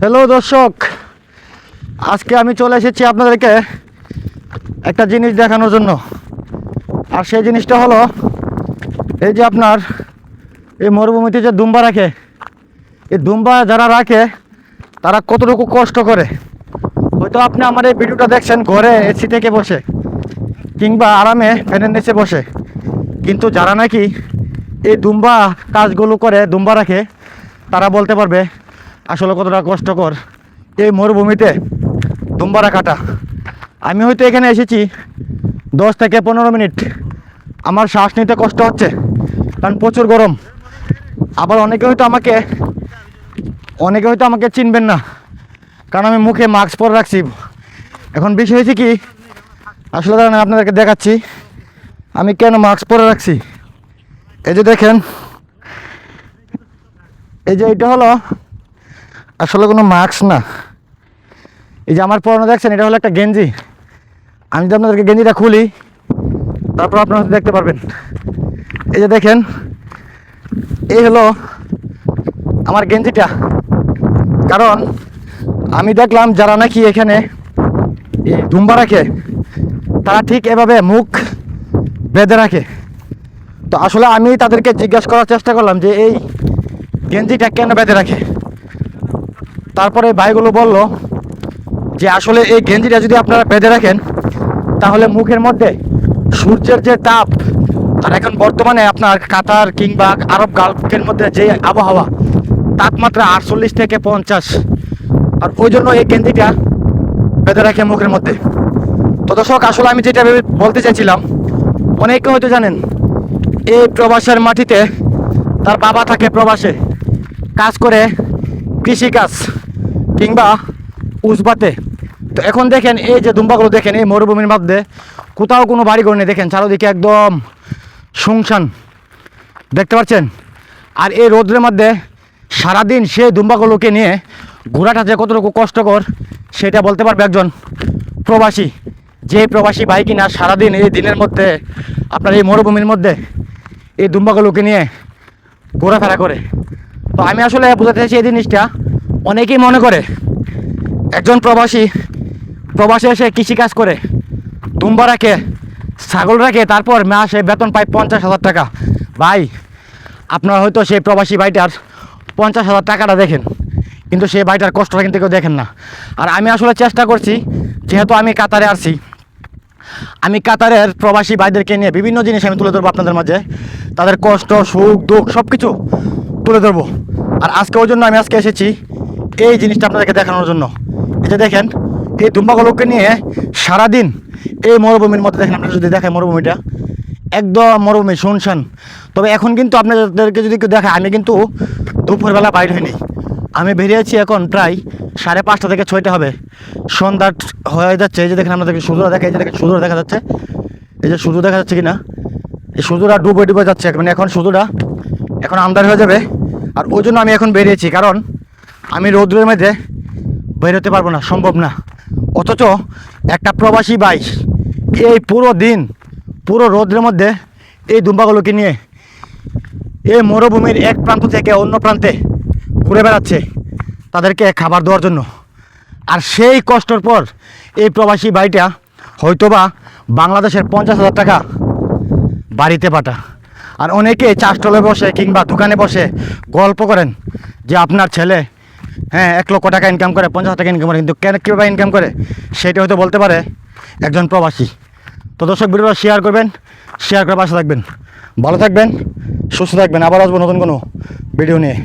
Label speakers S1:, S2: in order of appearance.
S1: Hello দর্শক। আজকে আমি চলে এসেছি আপনাদেরকে একটা জিনিস দেখানোর জন্য। আর সেই জিনিসটা হলো, এই যে আপনার এই মরুভূমিতে যে দুম্বা রাখে, এই দুম্বা যারা রাখে, তারা কতটুকু কষ্ট করে? হয়তো আপনি আমার এই ভিডিওটা দেখছেন ঘরে এসি থেকে বসে, কিংবা আরামে ফ্যানের নিচে বসে। কিন্তু যারা নাকি এই দুম্বা কাজগুলো করে, দুম্বা রাখে, তারা বলতে পারবে আসলে কতটা কষ্টকর। এই মরুভূমিতে দুম্বা কাটা। আমি হয়তো এখানে এসেছি দশ থেকে পনেরো মিনিট। আমার শ্বাস নিতে কষ্ট হচ্ছে, কারণ প্রচুর গরম। আবার অনেকে হয়তো আমাকে, অনেকে হয়তো আমাকে চিনবেন না, কারণ আমি মুখে মাস্ক পরে রাখছি। এখন বিষয় হয়েছে কি, আসলে দাঁড়ান আপনাদেরকে দেখাচ্ছি। আমি কেন মাস্ক পরে রাখছি? এই যে দেখেন, এই যে এটা হলো আসলে কোনো মাস্ক না। এই যে আমার পরনে দেখছেন, এটা হলো একটা গেঞ্জি। আমি যদি আপনাদেরকে গেঞ্জিটা খুলি, তারপর আপনারা দেখতে পারবেন। এই যে দেখেন, এই হলো আমার গেঞ্জিটা। কারণ আমি দেখলাম যারা নাকি এখানে এই দুম্বা রাখে, তারা ঠিক এভাবে মুখ বেঁধে রাখে। তো আসলে আমি তাদেরকে জিজ্ঞাসা করার চেষ্টা করলাম যে, এই গেঞ্জিটা কেন বেঁধে রাখে? তারপরে ভাইগুলো বলল যে আসলে এই গেঞ্জিটা যদি আপনারা বেঁধে রাখেন, তাহলে মুখের মধ্যে সূর্যের যে তাপ, আর এখন বর্তমানে আপনার কাতার কিংবা আরব গালফের মধ্যে যে আবহাওয়া, তাপমাত্রা আটচল্লিশ থেকে পঞ্চাশ। আর ওই জন্য এই গেঞ্জিটা বেঁধে রাখে মুখের মধ্যে। তো দর্শক, আসলে আমি যেটা বলতে চাইছিলাম, অনেকে হয়তো জানেন, এই প্রবাসের মাটিতে তার বাবা থাকে প্রবাসে, কাজ করে কৃষিকাজ। কিংবা উসবাতে তো এখন দেখেন, এই যে দুম্বাগুলো দেখেন, এই মরুভূমির মধ্যে কোথাও কোনো বাড়ি ঘর নেই। দেখেন, চারোদিকে একদম শুনশান। দেখতে পাচ্ছেন? আর এই রোদ্রের মধ্যে সারাদিন সেই দুম্বাগুলোকে নিয়ে ঘোরাটা যে কতটুকু কষ্টকর, সেটা বলতে পারবে একজন প্রবাসী। যে প্রবাসী ভাই কিনা সারাদিন এই দিনের মধ্যে, আপনার এই মরুভূমির মধ্যে এই দুম্বাগুলোকে নিয়ে ঘোরাফেরা করে। তো আমি আসলে বোঝাতে চাইছি এই জিনিসটা অনেকেই মনে করে, একজন প্রবাসী, প্রবাসে এসে কৃষিকাজ করে দুম্বা রাখে ছাগল রাখে তারপর মাসে বেতন পায় পঞ্চাশ হাজার টাকা। ভাই, আপনারা হয়তো সেই প্রবাসী ভাইটার পঞ্চাশ হাজার টাকাটা দেখেন, কিন্তু সেই ভাইটার কষ্টটা কিন্তু কেউ দেখেন না। আর আমি আসলে চেষ্টা করছি, যেহেতু আমি কাতারে আসছি আমি কাতারের প্রবাসী ভাইদেরকে নিয়ে বিভিন্ন জিনিস আমি তুলে ধরবো আপনাদের মাঝে, তাদের কষ্ট, সুখ, দুঃখ সব কিছু তুলে ধরবো। আর আজকে ওই জন্য আমি আজকে এসেছি এই জিনিসটা আপনাদেরকে দেখানোর জন্য। যে দেখেন, এই দুম্বাগুলোকে নিয়ে সারাদিন এই মরুভূমির মধ্যে দেখেন, আপনারা যদি দেখেন মরুভূমিটা, একদম মরুভূমি, শুনশান। তবে এখন কিন্তু আপনাদেরকে যদি কেউ দেখে আমি কিন্তু দুপুরবেলা বাইর হইনি। আমি বেরিয়েছি এখন প্রায় সাড়ে পাঁচটা থেকে ছয়টা হবে। সন্ধ্যা হয়ে যাচ্ছে, এই যে দেখেন আপনাদেরকে সূর্যরা দেখা, এই যে দেখেন সূর্যরা দেখা যাচ্ছে। এই যে সূর্য দেখা যাচ্ছে কি না এই সূর্যটা ডুবে ডুবে যাচ্ছে মানে এখন সূর্যটা এখন আন্দার হয়ে যাবে। আর ওই জন্য আমি এখন বেরিয়েছি, কারণ আমি রৌদ্রের মধ্যে বেরোতে পারব না, সম্ভব না। অথচ একটা প্রবাসী ভাই এই পুরো দিন, পুরো রৌদ্রের মধ্যে এই দুম্বাগুলোকে নিয়ে এই মরুভূমির এক প্রান্ত থেকে অন্য প্রান্তে ঘুরে বেড়াচ্ছে তাদেরকে খাবার দেওয়ার জন্য। আর সেই কষ্টর পর এই প্রবাসী ভাইটা হয়তোবা বাংলাদেশের পঞ্চাশ হাজার টাকা বাড়িতে পাঠা আর অনেকে চাষটলে বসে কিংবা দোকানে বসে গল্প করেন যে আপনার ছেলে হ্যাঁ এক লক্ষ টাকা ইনকাম করে, পঞ্চাশ টাকা ইনকাম করে, কিন্তু কেন, কীভাবে ইনকাম করে? সেটা হয়তো বলতে পারে একজন প্রবাসী। তো দর্শক, ভিডিওটা শেয়ার করবেন শেয়ার করে পাশে থাকবেন। ভালো থাকবেন, সুস্থ থাকবেন। আবার আসব নতুন কোনো ভিডিও নিয়ে।